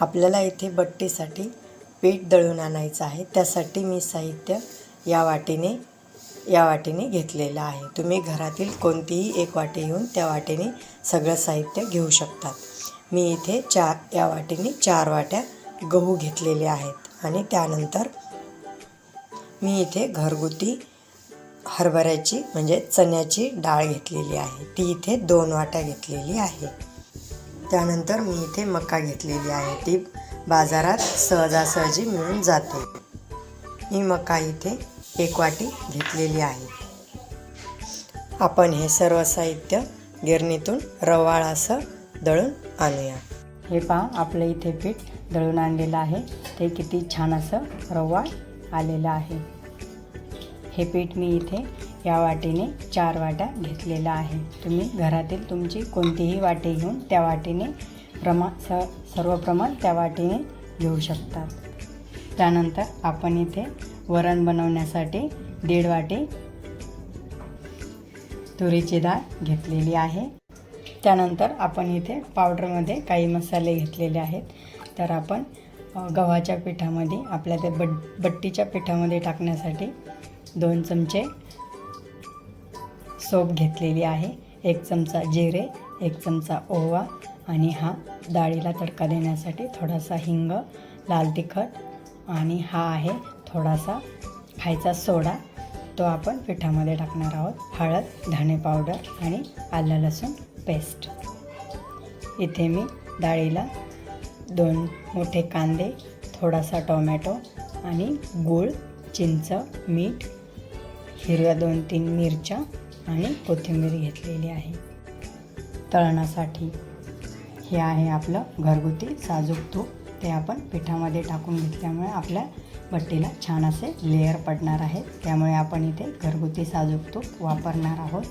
आपल्याला इथे बट्टीसाठी पीठ दळून आणायचं आहे. त्यासाठी मी साहित्य या वाटीने या वाटीने घेतलेलं आहे. तुम्ही घरातील कोणतीही एक वाटी घेऊन त्या वाटीने सगळं साहित्य घेऊ शकतात. मी इथे चार या वाटीने चार वाट्या गहू घेतलेले आहेत. आणि त्यानंतर मी इथे घरगुती हरभऱ्याची म्हणजे चण्याची डाळ घेतलेली आहे. ती इथे दोन वाट्या घेतलेली आहे. त्यानंतर मी इथे मका घेतलेली आहे. ती बाजारात सहजासहजी मिळून जाते. ही मका इथे एक वाटी घेतलेली आहे. आपण हे सर्व साहित्य गिरणीतून रवाळ असं दळून आणूया. हे पहा आपलं इथे पीठ दळून आणलेलं आहे. ते किती छान असं रवाळ आलेलं आहे. हे पीठ मी इथे या वाटीने चार वाट्या घेतलेला आहे. तुम्ही घरातील तुमची कोणतीही वाटी घेऊन त्या वाटीने प्रमा स सर्व प्रमाण त्या वाटीने घेऊ शकतात त्यानंतर आपण इथे वरण बनवण्यासाठी दीड वाटी तुरीची डाळ घेतलेली आहे. त्यानंतर आपण इथे पावडरमध्ये काही मसाले घेतलेले आहेत. तर आपण गव्हाच्या पिठामध्ये आपल्या ते बट बट्टीच्या पिठामध्ये टाकण्यासाठी दोन चमचे सोप घेतलेली आहे. एक चमचा जिरे एक चमचा ओवा आणि हा डाळीला तडका देण्यासाठी थोडासा हिंग लाल तिखट आणि हा आहे थोडासा खायचा सोडा. तो आपण पिठामध्ये टाकणार आहोत. हळद धणे पावडर आणि आलं लसूण पेस्ट. इथे मी डाळीला दोन मोठे कांदे थोडासा टोमॅटो आणि गूळ चिंच मीठ हिरव्या दोन तीन मिरच्या आणि कोथिंबीर घेतलेली आहे. तळणासाठी हे आहे आपलं घरगुती साजूक तूप. ते आपण पिठामध्ये टाकून घेतल्यामुळे आपल्या बट्टीला छान असे लेअर पडणार आहे त्यामुळे आपण इथे घरगुती साजूक तूप वापरणार आहोत.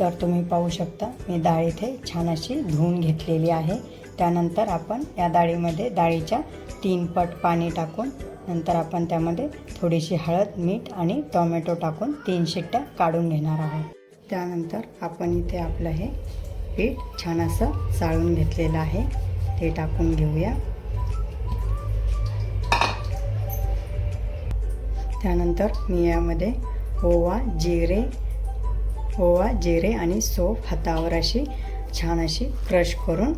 तर तुम्ही पाहू शकता मी डाळ इथे छान अशी धुवून घेतलेली आहे. त्यानंतर आपण या डाळीमध्ये डाळीच्या तीन पट पाणी टाकून नंतर आपण त्यामध्ये थोडीशी हळद मीठ आणि टोमॅटो टाकून तीन शिट्ट्या काढून घेणार आहोत. त्यानंतर आपण इथे आपलं हे पीठ छान असं चाळून घेतलेलं आहे. ते टाकून घेऊया. त्यानंतर मी यामध्ये ओवा जिरे ओवा जिरे आणि सोप हातावर अशी छान अशी क्रश करून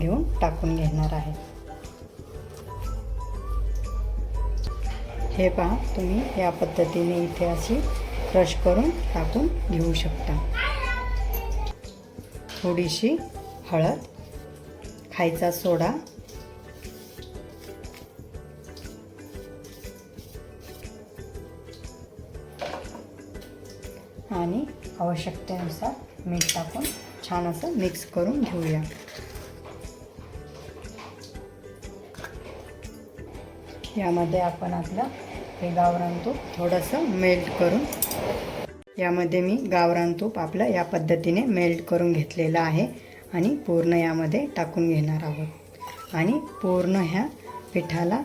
घेऊन टाकून घेणार आहे. हे पहा तुम्ही या पद्धतीने इथे अशी क्रश करून टाकून घेऊ शकता. थोडीशी हळद खायचा सोडा. आणि आवश्यकतेनुसार मीठ टाकून छान असं मिक्स करून घेऊया. यामध्ये आपण आपलं हे गावरान तूप थोडंसं मेल्ट करून यामध्ये मी गावरान तूप आपलं या पद्धतीने मेल्ट करून घेतलेलं आहे आणि पूर्ण यामध्ये टाकून घेणार आहोत. आणि पूर्ण ह्या पिठाला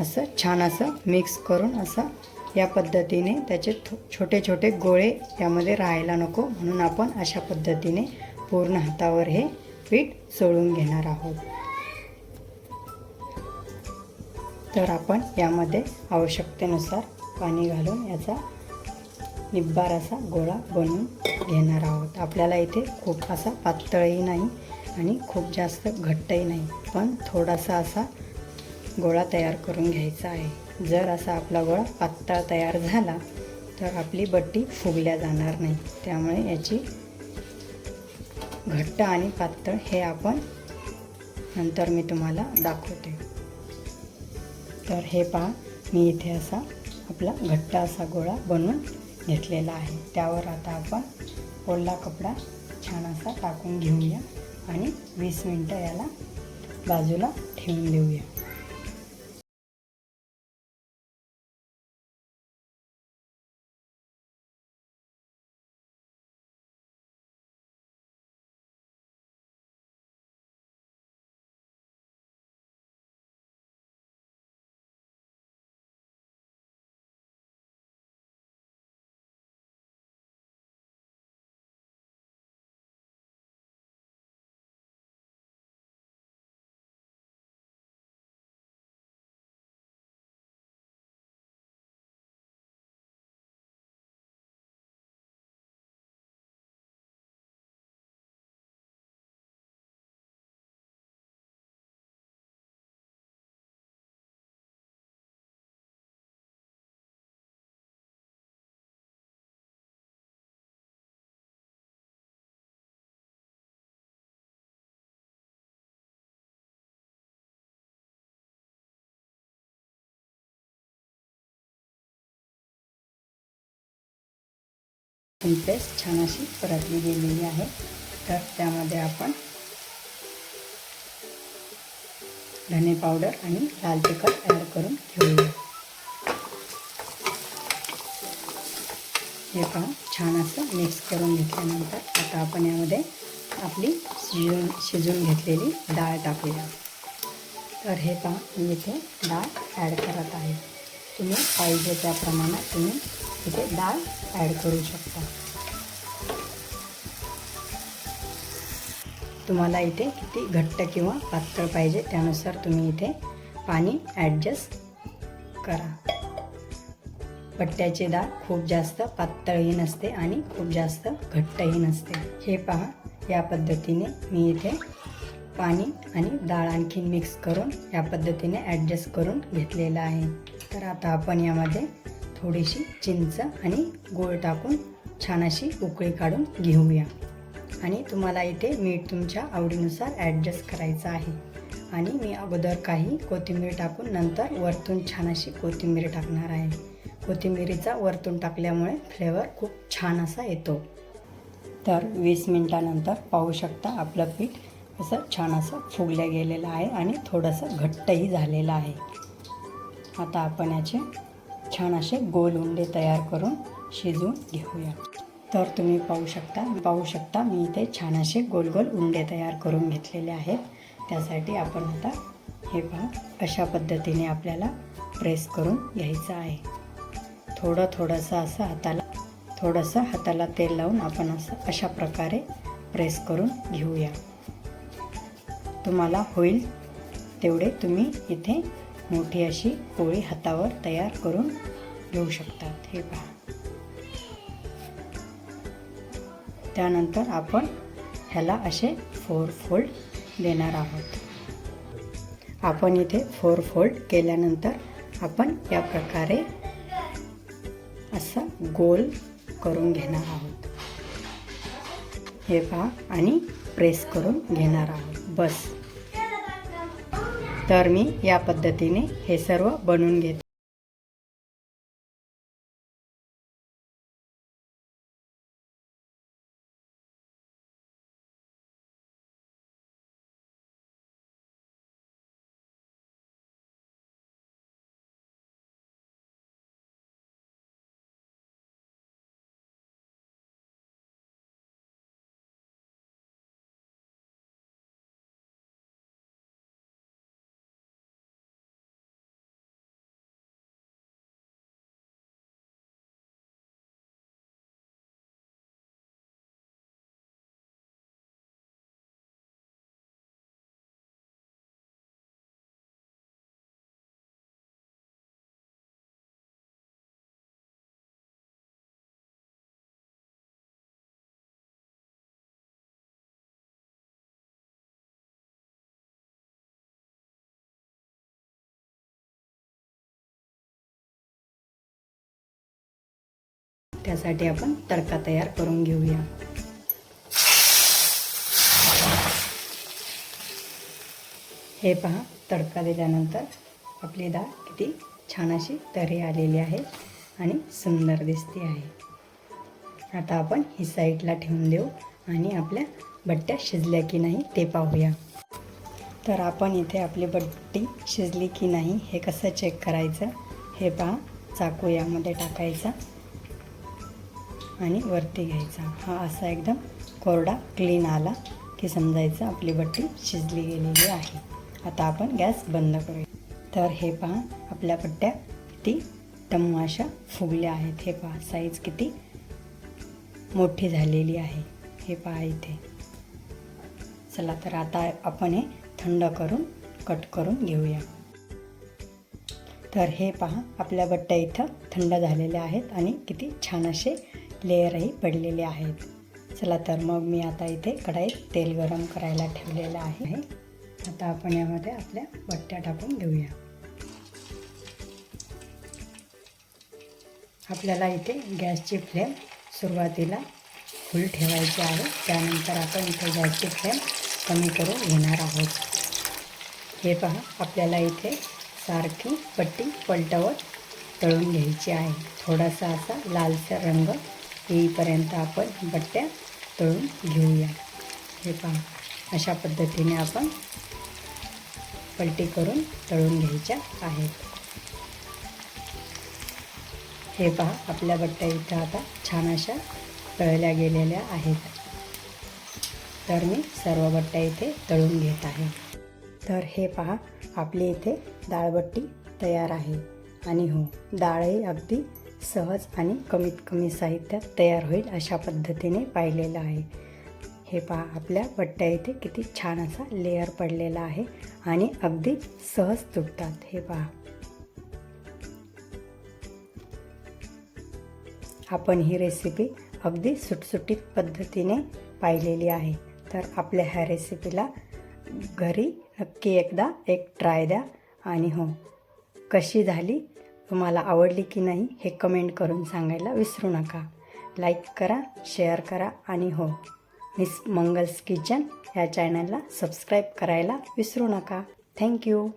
असं छान असं मिक्स करून असं या पद्धतीने त्याचे थो छोटे छोटे गोळे यामध्ये राहायला नको म्हणून आपण अशा पद्धतीने पूर्ण हातावर हे पीठ चोळून घेणार आहोत. तर आपण यामध्ये आवश्यकतेनुसार पाणी घालून याचा निब्बार असा गोळा बनवून घेणार आहोत. आपल्याला इथे खूप असा पातळही नाही आणि खूप जास्त घट्टही नाही पण थोडासा असा गोळा तयार करून घ्यायचा आहे. जर असा आपला गोळा पातळ तयार झाला तर आपली बट्टी फुगल्या जाणार नाही. त्यामुळे याची घट्ट आणि पातळ हे आपण नंतर मी तुम्हाला दाखवते. तर हे पहा मी इथे असा आपला घट्ट असा गोळा बनवून घेतलेला आहे. त्यावर आता आपण ओला कपडा छान असा टाकून घेऊया आणि वीस मिनटं याला बाजूला ठेवून देऊया. ही पेस्ट छान अशी परतली गेलेली आहे. तर त्यामध्ये आपण धने पावडर आणि लाल तिखट ॲड करून घेऊया हे पहा छान असं मिक्स करून घेतल्यानंतर आता आपण यामध्ये आपली शिजून शिजून घेतलेली डाळ टाकूया. तर हे पहा मी इथे डाळ ॲड करत आहे. तुम्ही पाहिजे त्या प्रमाणात तुम्ही इथे डाळ ॲड करू शकता. तुम्हाला इथे किती घट्ट किंवा पातळ पाहिजे त्यानुसार तुम्ही इथे पाणी ॲडजस्ट करा. पट्ट्याची डाळ खूप जास्त पातळही नसते आणि खूप जास्त घट्टही नसते. हे पहा या पद्धतीने मी इथे पाणी आणि डाळ आणखी मिक्स करून या पद्धतीने ॲडजस्ट करून घेतलेलं आहे. तर आता आपण यामध्ये थोडीशी चिंच आणि गूळ टाकून छान अशी उकळी काढून घेऊया. आणि तुम्हाला इथे मीठ तुमच्या आवडीनुसार ॲडजस्ट करायचं आहे. आणि मी अगोदर काही कोथिंबीर टाकून नंतर वरतून छान अशी कोथिंबीर टाकणार आहे. कोथिंबीरीचा वरतून टाकल्यामुळे फ्लेवर खूप छान असा येतो. तर वीस मिनटानंतर पाहू शकता आपलं पीठ असं छान असं फुगलं गेलेलं आहे आणि थोडंसं घट्टही झालेलं आहे. आता आपण याचे छान असे गोल उंडे तयार करून शिजवून घेऊया. तर तुम्ही पाहू शकता पाहू शकता मी इथे छान असे गोल गोल उंडे तयार करून घेतलेले आहेत. त्यासाठी आपण आता हे पहा अशा पद्धतीने आपल्याला प्रेस करून घ्यायचं आहे. थोडं थोडंसं असं हाताला थोडंसं हाताला तेल लावून आपण असं अशा प्रकारे प्रेस करून घेऊया. तुम्हाला होईल तेवढे तुम्ही इथे मोठी अशी पोळी हातावर तयार करून घेऊ शकतात. हे पहा. त्यानंतर आपण ह्याला असे फोर फोल्ड देणार आहोत. आपण इथे फोर फोल्ड केल्यानंतर आपण या प्रकारे असं गोल करून घेणार आहोत. हे पहा आणि प्रेस करून घेणार आहोत. बस. तर मी या पद्धतीने हे सर्व बनवून घेते. त्यासाठी आपण तडका तयार करून घेऊया. हे पहा तडका दिल्यानंतर आपली डाळ किती छान अशी तरी आलेली आहे आणि सुंदर दिसते आहे. आता आपण ही साईडला ठेवून देऊ आणि आपल्या बट्ट्या शिजल्या की नाही ते पाहूया. तर आपण इथे आपली बट्टी शिजली की नाही हे कसं चेक करायचं? हे पहा चाकू यामध्ये टाकायचा. आणि वरती घ्यायचा. हा असा एकदम कोरडा क्लीन आला की समजायचं आपली बट्टी शिजली गेलेली आहे. आता आपण गॅस बंद करूया. तर हे पहा आपल्या पट्ट्या किती टम्म अशा फुगल्या आहेत. हे पहा साईज किती मोठी झालेली आहे. हे पहा इथे. चला तर आता आपण हे थंड करून कट करून घेऊया. तर हे पहा आपल्या बट्ट्या इथं थंड झालेल्या आहेत आणि किती छान असे लेअरही पडलेले आहेत. चला तर मग मी आता इथे कढाईत तेल गरम करायला ठेवलेलं आहे. आता आपण यामध्ये आपल्या बट्ट्या टाकून घेऊया आपल्याला इथे गॅसची फ्लेम सुरुवातीला फुल ठेवायची आहे. त्यानंतर आपण इथे गॅसची फ्लेम कमी करून घेणार आहोत. हे पहा आपल्याला इथे सारखी पट्टी पलटवत तळून घ्यायची आहे. थोडासा असा लालसर रंग येईपर्यंत आपण बट्ट्या तळून घेऊया. हे पहा अशा पद्धतीने आपण पलटी करून तळून घ्यायच्या आहेत. हे पहा आपल्या बट्ट्या इथं आता छान अशा तळल्या गेलेल्या आहेत. तर मी सर्व बट्ट्या इथे तळून घेत आहे. तर हे पहा आपली इथे डाळबट्टी तयार आहे. आणि हो डाळही अगदी सहज आणि कमीत कमी साहित्यात तयार होईल अशा पद्धतीने पाहिलेलं आहे. हे पहा आपल्या बट्ट्या इथे किती छान असा लेअर पडलेला आहे आणि अगदी सहज तुटतात. हे पहा. आपण ही रेसिपी अगदी सुटसुटीत पद्धतीने पाहिलेली आहे. तर आपल्या ह्या रेसिपीला घरी नक्की एकदा एक ट्राय द्या. आणि हो कशी झाली तुम्हाला आवडली की नाही हे कमेंट करून सांगायला विसरू नका. लाईक करा शेअर करा आणि हो मिस मंगल्स किचन या चॅनलला सबस्क्राईब करायला विसरू नका. थँक्यू